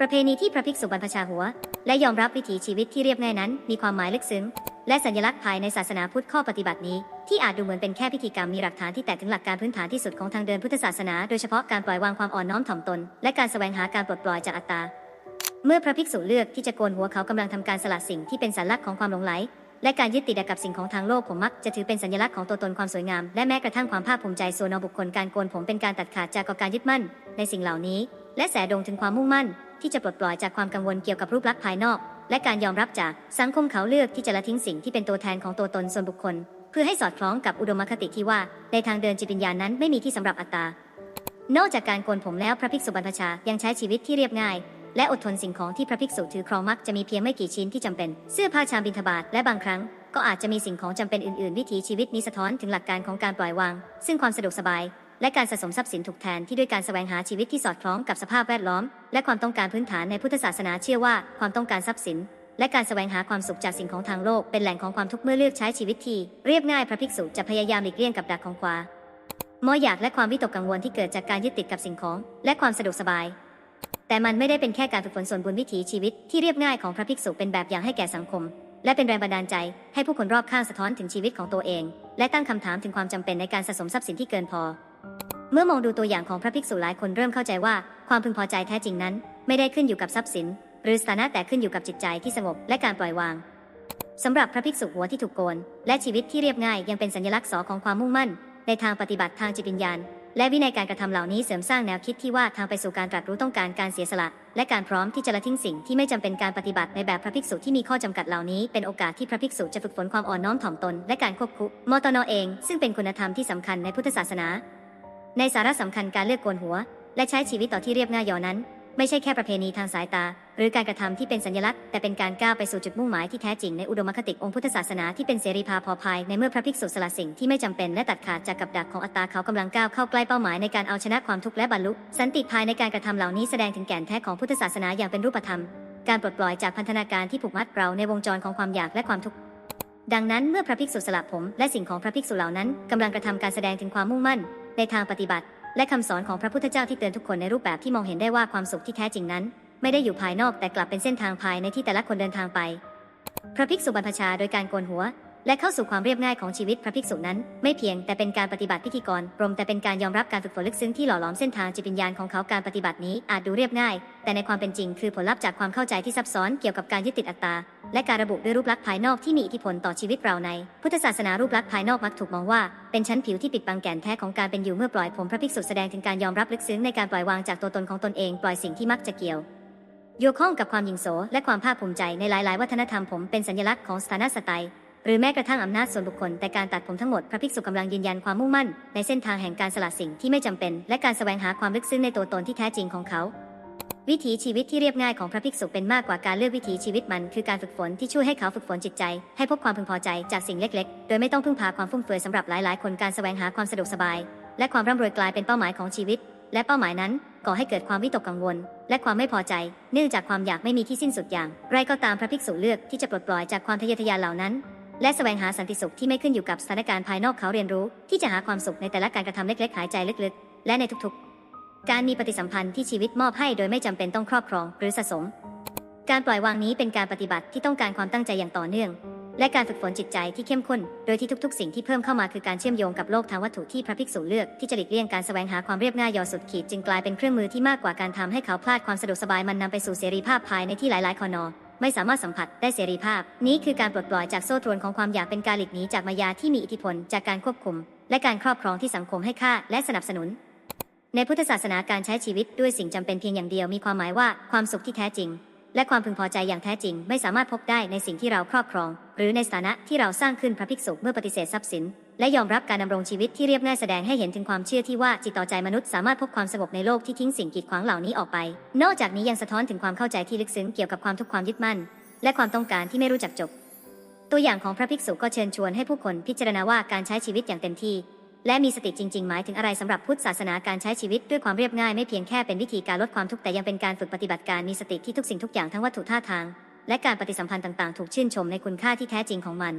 ประเพณีที่พระภิกษุบรรพชาหัว และยอมรับวิถีชีวิตที่เรียบง่ายนั้น มีความหมายลึกซึ้ง และสัญลักษณ์ภายในศาสนาพุทธข้อปฏิบัตินี้ ที่อาจดูเหมือนเป็นแค่พิธีกรรมมีหลักฐานที่แตะถึงหลักการพื้นฐานที่สุดของทางเดินพุทธศาสนา โดยเฉพาะการปล่อยวางความอ่อนน้อมถ่อมตน และการแสวงหาการปลดปล่อยจากอัตตา เมื่อพระภิกษุเลือกที่จะโกนหัวเขากำลังทำการสละสิ่งที่เป็นสัญลักษณ์ของความหลงไหลและการยึดติดกับสิ่งของทางโลกผมมักจะถือเป็นสัญลักษณ์ของตัวตนความสวยงาม และแม้กระทั่งความภาคภูมิใจส่วนนบุคคลการโกนผมเป็นการตัดขาดจากการยึดมั่น ในสิ่งเหล่านี้ และแสดงถึงความมุ่งมั่น ที่จะปลดปล่อยจากความกังวลเกี่ยวกับรูปลักษณ์ภายนอก และการยอมรับจากสังคมเขาเลือกที่จะละทิ้งสิ่งที่เป็นตัวแทนของตัวตนส่วนบุคคล เพื่อให้สอดคล้องกับอุดมคติที่ว่า ในทางเดินจิตวิญญาณนั้นไม่มีที่สำหรับอัตตานอกจากการโกนผมแล้วพระภิกษุบรรพชายังใช้ชีวิตที่เรียบง่าย และอดทนสิ่งของที่พระภิกษุถือครองมักจะมีเพียงไม่กี่ชิ้นที่จำเป็น เสื้อผ้าชามบิณฑบาตและบางครั้งก็อาจจะมีสิ่งของจำเป็นอื่นๆ วิถีชีวิตนี้สะท้อนถึงหลักการของการปล่อยวาง ซึ่งความสะดวกสบาย และการสะสมทรัพย์สินถูกแทนที่ด้วยการแสวงหาชีวิตที่สอดคล้องกับสภาพแวดล้อม และความต้องการพื้นฐานในพุทธศาสนาเชื่อว่าความต้องการทรัพย์สิน และการแสวงหาความสุขจากสิ่งของทางโลกเป็นแหล่งของความทุกข์เมื่อเลือกใช้ชีวิตที่เรียบง่ายพระภิกษุจะพยายามหลีกเลี่ยงกับดักของความออยากและความวิตกกังวลที่เกิดจากการยึดติดกับสิ่งของและความสะดวกสบาย แต่มันไม่ได้เป็นแค่การฝึกฝนส่วนบุญวิถีชีวิตที่เรียบง่ายของพระภิกษุเป็นแบบอย่างให้แก่สังคม และเป็นแรงบันดาลใจให้ผู้คนรอบข้างสะท้อนถึงชีวิตของตัวเอง และตั้งคำถามถึงความจำเป็นในการสะสมทรัพย์สินที่เกินพอ เมื่อมองดูตัวอย่างของพระภิกษุหลายคนเริ่มเข้าใจว่า ความพึงพอใจแท้จริงนั้น ไม่ได้ขึ้นอยู่กับทรัพย์สิน หรือสถานะแต่ขึ้นอยู่กับจิตใจที่สงบและการปล่อยวางสำหรับพระภิกษุหัวที่ถูกโกน และชีวิตที่เรียบง่ายยังเป็นสัญลักษณ์สอของความมุ่งมั่น ในทางปฏิบัติทางจิตวิญญาณ และวินัยการกระทำเหล่านี้เสริมสร้างแนวคิดที่ว่าทางไปสู่การตรัสรู้ต้องการการเสียสละ และการพร้อมที่จะละทิ้งสิ่งที่ไม่จำเป็นการปฏิบัติในแบบพระภิกษุที่มีข้อจำกัดเหล่านี้เป็นโอกาสที่พระภิกษุจะฝึกฝนความอ่อนน้อมถ่อมตน และการควบคุมมตนเอง ซึ่งเป็นคุณธรรมที่สำคัญในพุทธศาสนา ในสาระสำคัญการเลือกโกนหัว และใช้ชีวิตต่อที่เรียบง่ายยอนั้น ไม่ใช่แค่ประเพณีทางสายตา หรือการกระทำที่เป็นสัญลักษณ์แต่เป็นการก้าวไปสู่จุดมุ่งหมายที่แท้จริงในอุดมคติองค์พุทธศาสนาที่เป็นเสรีภาพพอภายในเมื่อพระภิกษุสละสิ่งที่ไม่จำเป็นและตัดขาดจากกับดักของอัตตาเขากำลังก้าวเข้าใกล้เป้าหมายในการเอาชนะความทุกข์และบรรลุ สันติภายในการกระทำเหล่านี้แสดงถึงแก่นแท้ของพุทธศาสนาอย่างเป็นรูปธรรม การปลดปล่อยจากพันธนาการที่ผูกมัดเราในวงจรของความอยากและความทุกข์ดังนั้นเมื่อพระภิกษุสละผมและสิ่งของพระภิกษุเหล่านั้นกำลังกระทำการแสดงถึงความมุ่งมั่น ในทางปฏิบัติ และคำสอนของพระพุทธเจ้าที่เตือนทุกคนในรูปแบบที่มองเห็นได้ว่าความสุขที่แท้จริงนั้น ไม่ได้อยู่ภายนอกแต่กลับเป็นเส้นทางภายในที่แต่ละคนเดินทางไป พระภิกษุบรรพชาโดยการโกนหัว และเข้าสู่ความเรียบง่ายของชีวิตพระภิกษุนั้น ไม่เพียงแต่เป็นการปฏิบัติพิธีกรปรมแต่เป็นการยอมรับการฝึกฝนลึกซึ้งที่หล่อหลอมเส้นทางจิตวิญญาณของเขาการปฏิบัตินี้อาจดูเรียบง่าย แต่ในความเป็นจริงคือผลลัพธ์จากความเข้าใจที่ซับซ้อนเกี่ยวกับการยึดติดอัตตา และการระบุด้วยรูปลักษณ์ภายนอกที่มีอิทธิพลต่อชีวิตเราใน พุทธศาสนารูปลักษณ์ภายนอกมักถูกมองว่า เป็นชั้นผิวที่ปิดบังแก่นแท้ของการเป็นอยู่เมื่อปล่อยผมพระภิกษุแสดงถึงการยอมรับลึกซึ้งในการปล่อยวางจากตัวตนของตนเองปล่อยสิ่งที่มักจะเกี่ยวโยงข้องกับความหยิ่งโสและความภาคภูมิใจในหลาย ๆ วัฒนธรรมผมเป็นสัญลักษณ์ของสถานะสไตล์หรือแม้กระทั่งอำนาจส่วนบุคคล แต่การตัดผมทั้งหมดพระภิกษุกำลังยืนยันความมุ่งมั่น ในเส้นทางแห่งการสละสิ่งที่ไม่จำเป็น และการแสวงหาความลึกซึ้งในตัวตนที่แท้จริงของเขา วิถีชีวิตที่เรียบง่ายของพระภิกษุเป็นมากกว่าการเลือกวิถีชีวิตมันคือการฝึกฝนที่ช่วยให้เขาฝึกฝนจิตใจ ให้พบความพึงพอใจจากสิ่งเล็กๆ โดยไม่ต้องพึ่งพาความฟุ่มเฟือยสำหรับหลายๆ คนการแสวงหาความสะดวกสบาย และความร่ำรวยกลายเป็นเป้าหมายของชีวิต และเป้าหมายนั้นก่อให้เกิดความวิตกกังวล และความไม่พอใจ เนื่องจากความอยากไม่มีที่สิ้นสุดอย่าง ไรก็ตามพระภิกษุเลือกที่จะปลดปล่อยจากความทะเยอทะยานเหล่านั้น และแสวงหาสันติสุขที่ไม่ขึ้นอยู่กับสถานการณ์ภายนอกเขาเรียนรู้ ที่จะหาความสุขในแต่ละการกระทำเล็กๆหายใจลึกๆ และในทุกๆ การมีปฏิสัมพันธ์ที่ชีวิตมอบให้โดยไม่จำเป็นต้องครอบครองหรือสะสม การปล่อยวางนี้เป็นการปฏิบัติที่ต้องการความตั้งใจอย่างต่อเนื่อง และการฝึกฝนจิตใจที่เข้มข้น โดยที่ทุกๆ สิ่งที่เพิ่มเข้ามาคือการเชื่อมโยงกับโลกทางวัตถุที่พระภิกษุเลือกที่จะหลีกเลี่ยงการแสวงหาความเรียบง่ายยอสุดขีดจึงกลายเป็นเครื่องมือที่มากกว่าการทำให้เขาพลาดความสะดวกสบายมันนำไปสู่เสรีภาพภายในที่หลายๆคอนอไม่สามารถสัมผัสได้เสรีภาพ นี้คือการปลดปล่อยจากโซ่ตรวนของความอยากเป็นการหลีกหนีจากมายาที่มีอิทธิพลจากการควบคุม และการครอบครองที่สังคมให้ค่าและสนับสนุน ในพุทธศาสนาการใช้ชีวิตด้วยสิ่งจำเป็นเพียงอย่างเดียวมีความหมายว่าความสุขที่แท้จริง และความพึงพอใจอย่างแท้จริง ไม่สามารถพบได้ในสิ่งที่เราครอบครอง หรือในสถานะที่เราสร้างขึ้นพระภิกษุเมื่อปฏิเสธทรัพย์สิน และยอมรับการดำรงชีวิตที่เรียบง่ายแสดงให้เห็นถึงความเชื่อที่ว่าจิตต่อใจมนุษย์สามารถพบความสงบในโลกที่ทิ้งสิ่งกีดขวางเหล่านี้ออกไป นอกจากนี้ยังสะท้อนถึงความเข้าใจที่ลึกซึ้งเกี่ยวกับความทุกข์ความยึดมั่น และความต้องการที่ไม่รู้จักจบ ตัวอย่างของพระภิกษุก็เชิญชวนให้ผู้คนพิจารณาว่าการใช้ชีวิตอย่างเต็มที่ และมีสติจริงๆ หมายถึงอะไรสำหรับพุทธศาสนาการใช้ชีวิตด้วยความเรียบง่ายไม่เพียงแค่เป็นวิธีการลดความทุกข์แต่ยังเป็นการฝึกปฏิบัติการมีสติที่ทุกสิ่งทุกอย่างทั้งวัตถุท่าทาง และการปฏิสัมพันธ์ต่างๆ ถูกชื่นชมในคุณค่าที่แท้จริงของมัน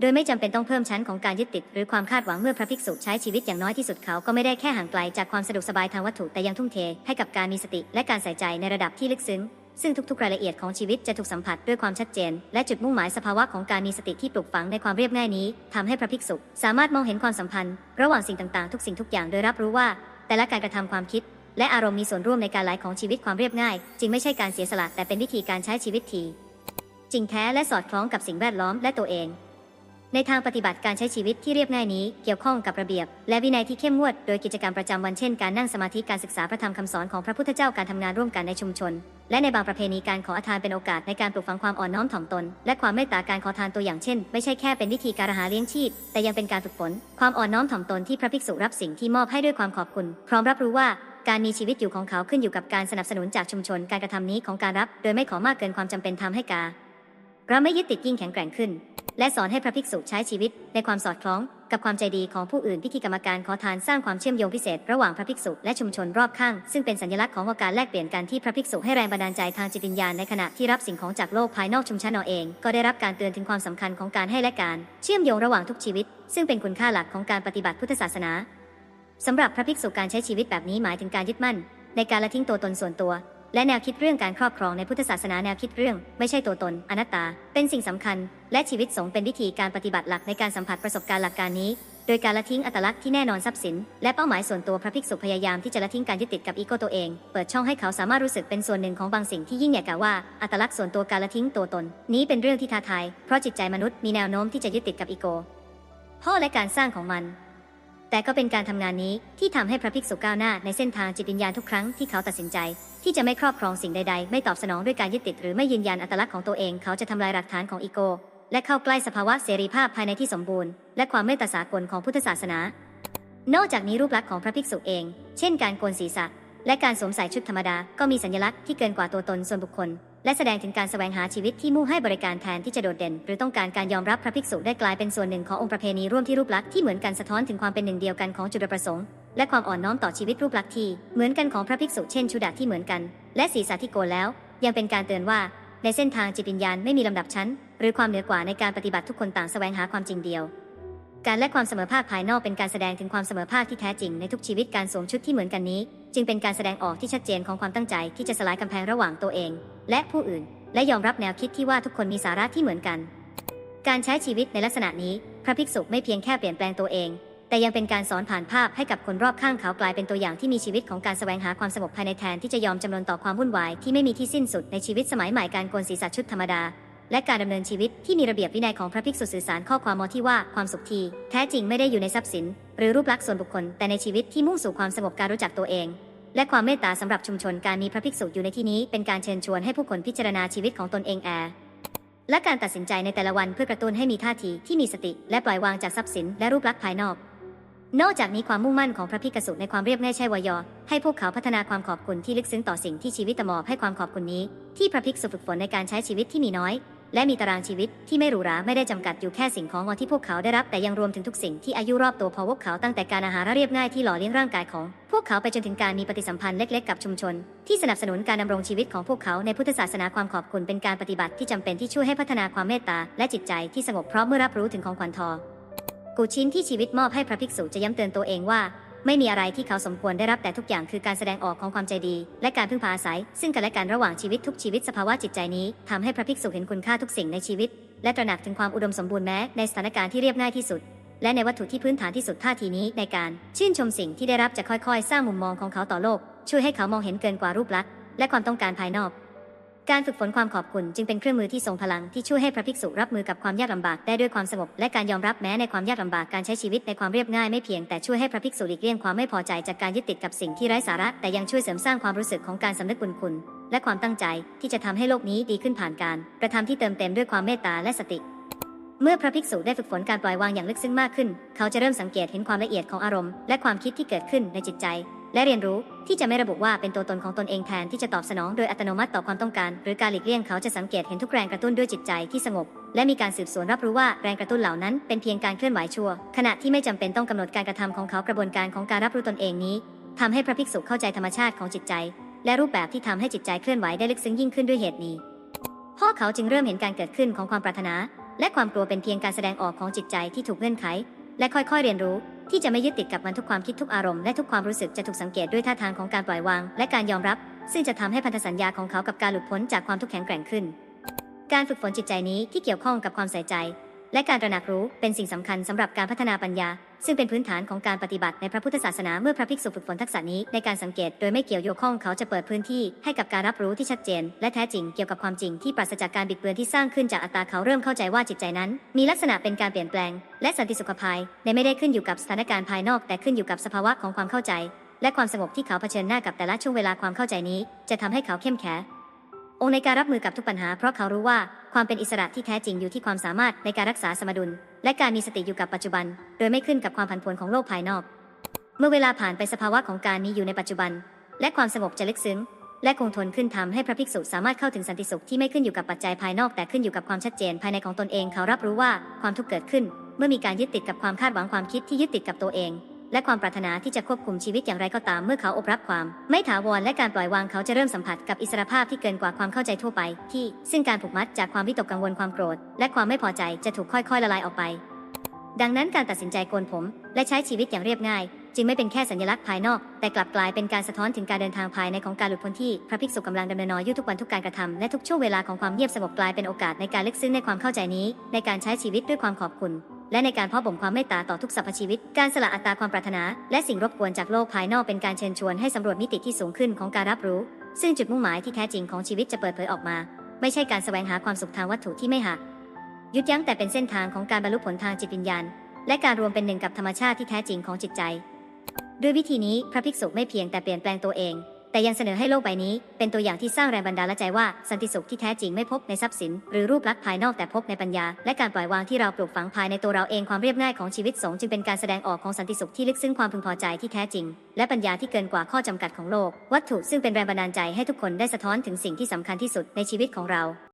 โดยไม่จำเป็นต้องเพิ่มชั้นของการยึดติด หรือความคาดหวังเมื่อพระภิกษุใช้ชีวิตอย่างน้อยที่สุดเขาก็ไม่ได้แค่ห่างไกลจากความสะดวกสบายทางวัตถุแต่ยังทุ่มเทให้กับการมีสติและการใส่ใจในระดับที่ลึกซึ้ง ซึ่งทุกๆ รายละเอียดของชีวิตจะถูกสัมผัสด้วยความชัดเจน และจุดมุ่งหมายสภาวะของการมีสติที่ปลูกฝังในความเรียบง่ายนี้ทำให้พระภิกษุ สามารถมองเห็นความสัมพันธ์ ระหว่างสิ่งต่างๆ ทุกสิ่งทุกอย่างโดยรับรู้ว่า แต่ละการกระทำความคิด และอารมณ์มีส่วนร่วมในการไหลของชีวิตความเรียบง่าย จึงไม่ใช่การเสียสละแต่เป็นวิธีการใช้ชีวิตที่จริงแท้และสอดคล้องกับสิ่งแวดล้อมและตัวเอง ในทางปฏิบัติการใช้ชีวิตที่เรียบง่ายนี้เกี่ยวข้องกับระเบียบ และวินัยที่เข้มงวดโดยกิจกรรมประจำวันเช่น การนั่งสมาธิการศึกษาพระธรรมคำสอนของพระพุทธเจ้าการทำงานร่วมกันในชุมชน และในบางประเพณีการขอทานเป็นโอกาสในการปลูกฝังความอ่อนน้อมถ่อมตน และความเมตตาการขอทานตัวอย่างเช่น ไม่ใช่แค่เป็นวิธีการหาเลี้ยงชีพ แต่ยังเป็นการฝึกฝน ความอ่อนน้อมถ่อมตนที่พระภิกษุรับสิ่งที่มอบให้ด้วยความขอบคุณ พร้อมรับรู้ว่าการมีชีวิตอยู่ของเขาขึ้นอยู่กับการสนับสนุนจากชุมชนการกระทำนี้ของการรับ โดยไม่ขอมากเกินความจำเป็นทำให้กาเราไม่ยึดติดยิ่งแข็งแกร่งขึ้น และสอนให้พระภิกษุใช้ชีวิตในความสอดคล้อง กับความใจดีของผู้อื่นพิธีกรรมการขอทานสร้างความเชื่อมโยงพิเศษระหว่างพระภิกษุและชุมชนรอบข้าง ซึ่งเป็นสัญลักษณ์ของการแลกเปลี่ยนกันที่พระภิกษุให้แรงบันดาลใจทางจิตวิญญาณในขณะที่รับสิ่งของจากโลกภายนอกชุมชนเอาเองก็ได้รับการเตือนถึงความสำคัญของการให้และการเชื่อมโยงระหว่างทุกชีวิต ซึ่งเป็นคุณค่าหลักของการปฏิบัติพุทธศาสนาสำหรับพระภิกษุการใช้ชีวิตแบบนี้หมายถึงการยึดมั่น ในการละทิ้งตัวตนส่วนตัว และแนวคิดเรื่องการครอบครองในพุทธศาสนาแนวคิดเรื่อง ไม่ใช่ตัวตน อนัตตา เป็นสิ่งสำคัญ และชีวิตสงฆ์เป็นวิธีการปฏิบัติหลักในการสัมผัสประสบการณ์หลักการนี้ โดยการละทิ้งอัตลักษณ์ที่แน่นอนทรัพย์สิน และเป้าหมายส่วนตัวพระภิกษุพยายามที่จะละทิ้งการยึดติดกับอีโก้ตัวเอง เปิดช่องให้เขาสามารถรู้สึกเป็นส่วนหนึ่งของบางสิ่งที่ยิ่งใหญ่กว่าอัตลักษณ์ส่วนตัวการละทิ้งตัวตน นี้เป็นเรื่องที่ท้าทายเพราะจิตใจมนุษย์มีแนวโน้มที่จะยึดติดกับอีโก้พ่อและการสร้างของมัน แต่ก็เป็นการทำงานนี้ที่ทำให้พระภิกษุก้าวหน้าในเส้นทางจิตวิญญาณทุกครั้งที่เขาตัดสินใจ ที่จะไม่ครอบครองสิ่งใดๆ ไม่ตอบสนองด้วยการยึดติดหรือไม่ยืนยันอัตลักษณ์ของตัวเอง เขาจะทำลายหลักฐานของอีโก และเข้าใกล้สภาวะเสรีภาพภายในที่สมบูรณ์ และความเมตตาสากลของพุทธศาสนา นอกจากนี้รูปลักษณ์ของพระภิกษุเอง เช่น การโกนศีรษะ และการสวมใส่ชุดธรรมดาก็มีสัญลักษณ์ที่เกินกว่าตัวตนส่วนบุคคล และแสดงถึงการแสวงหาชีวิตที่มุ่งให้บริการแทนที่จะโดดเด่น หรือต้องการการยอมรับพระภิกษุได้กลายเป็นส่วนหนึ่งขององค์ประเพณีร่วมที่รูปลักษณ์ที่เหมือนกันสะท้อนถึงความเป็นหนึ่งเดียวกันของจุดประสงค์และความอ่อนน้อมต่อชีวิตรูปลักษณ์ที่เหมือนกันของพระภิกษุเช่นชุดาที่เหมือนกัน และศีรษะที่โกนแล้ว ยังเป็นการเตือนว่า ในเส้นทางจิตวิญญาณไม่มีลำดับชั้น หรือความเหนือกว่าในการปฏิบัติทุกคนต่างแสวงหาความจริงเดียว การและความเสมอภาคภายนอกเป็นการแสดงถึงความเสมอภาคที่แท้จริงในทุกชีวิตการสวมชุดที่เหมือนกันนี้ จึงเป็นการแสดงออกที่ชัดเจนของความตั้งใจที่จะสลายกำแพงระหว่างตัวเอง และผู้อื่น และยอมรับแนวคิดที่ว่าทุกคนมีสาระที่เหมือนกัน การใช้ชีวิตในลักษณะนี้ พระภิกษุไม่เพียงแค่เปลี่ยนแปลงตัวเอง แต่ยังเป็นการสอนผ่านภาพให้กับคนรอบข้างเขากลายเป็นตัวอย่างที่มีชีวิตของการแสวงหาความสงบภายในแทนที่จะยอมจำนนต่อความวุ่นวายที่ไม่มีที่สิ้นสุดในชีวิตสมัยใหม่การโกนศีรษะชุดธรรมดา และการดำเนินชีวิตที่มีระเบียบวินัยของพระภิกษุสื่อสารข้อความมอที่ว่าความสุขที แท้จริงไม่ได้อยู่ในทรัพย์สิน หรือรูปลักษณ์ส่วนบุคคล แต่ในชีวิตที่มุ่งสู่ความสงบการรู้จักตัวเอง และความเมตตาสำหรับชุมชนการมีพระภิกษุอยู่ในที่นี้ เป็นการเชิญชวนให้ผู้คนพิจารณาชีวิตของตนเองแอและการตัดสินใจในแต่ละวันเพื่อกระตุ้นให้มีท่าทีที่มีสติ และปล่อยวางจากทรัพย์สินและรูปลักษณ์ภายนอก นอกจากนี้ความมุ่งมั่นของพระภิกษุในความเรียบง่ายใช่วายอ ให้พวกเขาพัฒนาความขอบคุณที่ลึกซึ้งต่อสิ่งที่ชีวิตตมอบให้ความขอบคุณนี้ ที่พระภิกษุฝึกฝนในการใช้ชีวิตที่มีน้อย และมีตารางชีวิตที่ไม่หรูหราไม่ได้จำกัดอยู่แค่สิ่งของที่พวกเขาได้รับแต่ยังรวมถึงทุกสิ่งที่อายุรอบตัวพอพวกเขาตั้งแต่การอาหารเรียบง่ายที่หล่อเลี้ยงร่างกายของ พวกเขาไปจนถึงการมีปฏิสัมพันธ์เล็กๆกับชุมชน ที่สนับสนุนการดำรงชีวิตของพวกเขาในพุทธศาสนาความขอบคุณเป็นการปฏิบัติที่จำเป็นที่ช่วยให้พัฒนาความเมตตาและจิตใจที่สงบเพราะเมื่อรับรู้ถึงของขวัญทอกูชิ้นที่ชีวิตมอบให้พระภิกษุจะย้ำเตือนตัวเองว่า ไม่มีอะไรที่เขาสมควรได้รับแต่ทุกอย่างคือการแสดงออกของความใจดี และการพึ่งพาอาศัย ซึ่งกันและกันระหว่างชีวิตทุกชีวิตสภาวะจิตใจนี้ทำให้พระภิกษุเห็นคุณค่าทุกสิ่งในชีวิต และตระหนักถึงความอุดมสมบูรณ์แม้ในสถานการณ์ที่เรียบง่ายที่สุด และในวัตถุที่พื้นฐานที่สุดท่าทีนี้ในการชื่นชมสิ่งที่ได้รับจะค่อยๆ สร้างมุมมองของเขาต่อโลก ช่วยให้เขามองเห็นเกินกว่ารูปลักษณ์และความต้องการภายนอก การฝึกฝนความขอบคุณจึงเป็นเครื่องมือที่ทรงพลังที่ช่วยให้พระภิกษุรับมือกับความยากลำบากได้ด้วยความสงบและการยอมรับแม้ในความยากลำบากการใช้ชีวิตในความเรียบง่ายไม่เพียงแต่ช่วยให้พระภิกษุหลีกเลี่ยงความไม่พอใจจากการยึดติดกับสิ่งที่ไร้สาระ แต่ยังช่วยเสริมสร้างความรู้สึกของการสำนึกบุญคุณ และความตั้งใจที่จะทำให้โลกนี้ดีขึ้นผ่านการกระทำที่เติมเต็มด้วยความเมตตาและสติเมื่อพระภิกษุได้ฝึกฝนการปล่อยวางอย่างลึกซึ้งมากขึ้น เขาจะเริ่มสังเกตเห็นความละเอียดของอารมณ์และความคิดที่เกิดขึ้นในจิตใจ และเรียนรู้ที่จะไม่ระบุว่าเป็นตัวตนของตนเองแทนที่จะตอบสนองโดยอัตโนมัติต่อความต้องการ หรือการหลีกเลี่ยงเขาจะสังเกตเห็นทุกแรงกระตุ้นด้วยจิตใจที่สงบ และมีการสืบสวนรับรู้ว่าแรงกระตุ้นเหล่านั้นเป็นเพียงการเคลื่อนไหวชั่ว ขณะที่ไม่จำเป็นต้องกำหนดการกระทำของเขากระบวนการของการรับรู้ตนเองนี้ทำให้พระภิกษุเข้าใจธรรมชาติของจิตใจ และรูปแบบที่ทำให้จิตใจเคลื่อนไหวได้ลึกซึ้งยิ่งขึ้นด้วยเหตุนี้พ่อเขาจึงเริ่มเห็นการเกิดขึ้นของความปรารถนา และความกลัวเป็นเพียงการแสดงออกของจิตใจที่ถูกเงื่อนไข และค่อยๆเรียนรู้ ที่จะไม่ยึดติดกับมันทุกความคิดทุกอารมณ์และทุกความรู้สึกจะถูกสังเกตด้วยท่าทางของการปล่อยวาง และการยอมรับ ซึ่งจะทำให้พันธสัญญาของเขากับการหลุดพ้นจากความทุกข์แข็งแกร่งขึ้น การฝึกฝนจิตใจนี้ที่เกี่ยวข้องกับความใส่ใจ และการตระหนักรู้เป็นสิ่งสำคัญสำหรับการพัฒนาปัญญา ซึ่งเป็นพื้นฐานของการปฏิบัติในพระพุทธศาสนาเมื่อพระภิกษุฝึกฝนทักษะนี้ในการสังเกตโดยไม่เกี่ยวโยงข้องเขาจะเปิดพื้นที่ให้กับการรับรู้ที่ชัดเจน และแท้จริงเกี่ยวกับความจริงที่ปราศจากการบิดเบือนที่สร้างขึ้นจากอัตตาเขาเริ่มเข้าใจว่าจิตใจนั้น มีลักษณะเป็นการเปลี่ยนแปลง และสันติสุขภายในไม่ได้ขึ้นอยู่กับสถานการณ์ภายนอก แต่ขึ้นอยู่กับสภาวะของความเข้าใจ และความสงบที่เขาเผชิญหน้ากับแต่ละช่วงเวลาความเข้าใจนี้ จะทำให้เขาเข้มแข็ง องค์ในการรับมือกับทุกปัญหาเพราะเขารู้ว่าความเป็นอิสระที่แท้จริงอยู่ที่ความสามารถในการรักษาสมดุล และการมีสติอยู่กับปัจจุบัน โดยไม่ขึ้นกับความผันผวนของโลกภายนอก เมื่อเวลาผ่านไปสภาวะของการมีอยู่ในปัจจุบัน และความสงบจะลึกซึ้ง และคงทนขึ้นทำให้พระภิกษุสามารถเข้าถึงสันติสุขที่ไม่ขึ้นอยู่กับปัจจัยภายนอก แต่ขึ้นอยู่กับความชัดเจนภายในของตนเองเขารับรู้ว่าความทุกข์เกิดขึ้น เมื่อมีการยึดติดกับความคาดหวังความคิดที่ยึดติดกับตัวเอง และความปรารถนาที่จะควบคุมชีวิตอย่างไรก็ตามเมื่อเขาอบรับความ ไม่ถาวรและการปล่อยวางเขาจะเริ่มสัมผัสกับอิสรภาพที่เกินกว่าความเข้าใจทั่วไป ที่ซึ่งการผูกมัดจากความวิตกกังวลความโกรธ และความไม่พอใจจะถูกค่อยๆละลายออกไป ดังนั้นการตัดสินใจโกนผม และใช้ชีวิตอย่างเรียบง่าย จึงไม่เป็นแค่สัญลักษณ์ภายนอก แต่กลับกลายเป็นการสะท้อนถึงการเดินทางภายในของการหลุดพ้นที่พระภิกษุกำลังดำเนินนอยอยู่ทุกวันทุกการกระทำและทุกช่วงเวลาของความเงียบสงบกลายเป็นโอกาสในการลึกซึ้งในความเข้าใจนี้ ในการใช้ชีวิตด้วยความขอบคุณ และในการเพาะบ่มความเมตตาต่อทุกสรรพชีวิต การสละอัตตาความปรารถนา และสิ่งรบกวนจากโลกภายนอกเป็นการเชิญชวนให้สำรวจมิติที่สูงขึ้นของการรับรู้ ซึ่งจุดมุ่งหมายที่แท้จริงของชีวิตจะเปิดเผยออกมา ไม่ใช่การแสวงหาความสุขทางวัตถุที่ไม่หักยุดยั้งแต่เป็นเส้นทางของการบรรลุผลทางจิตวิญญาณ และการรวมเป็นหนึ่งกับธรรมชาติที่แท้จริงของจิตใจ ด้วยวิธีนี้พระภิกษุไม่เพียงแต่เปลี่ยนแปลงตัวเอง แต่ยังเสนอให้โลกใบนี้ เป็นตัวอย่างที่สร้างแรงบันดาลใจว่าสันติสุขที่แท้จริงไม่พบในทรัพย์สิน หรือรูปลักษณ์ภายนอกแต่พบในปัญญา และการปล่อยวางที่เราปลูกฝังภายในตัวเราเองความเรียบง่ายของชีวิตสงฆ์จึงเป็นการแสดงออกของสันติสุขที่ลึกซึ้งความพึงพอใจที่แท้จริง และปัญญาที่เกินกว่าข้อจำกัดของโลก วัตถุซึ่งเป็นแรงบันดาลใจให้ทุกคนได้สะท้อนถึงสิ่งที่สำคัญที่สุดในชีวิตของเรา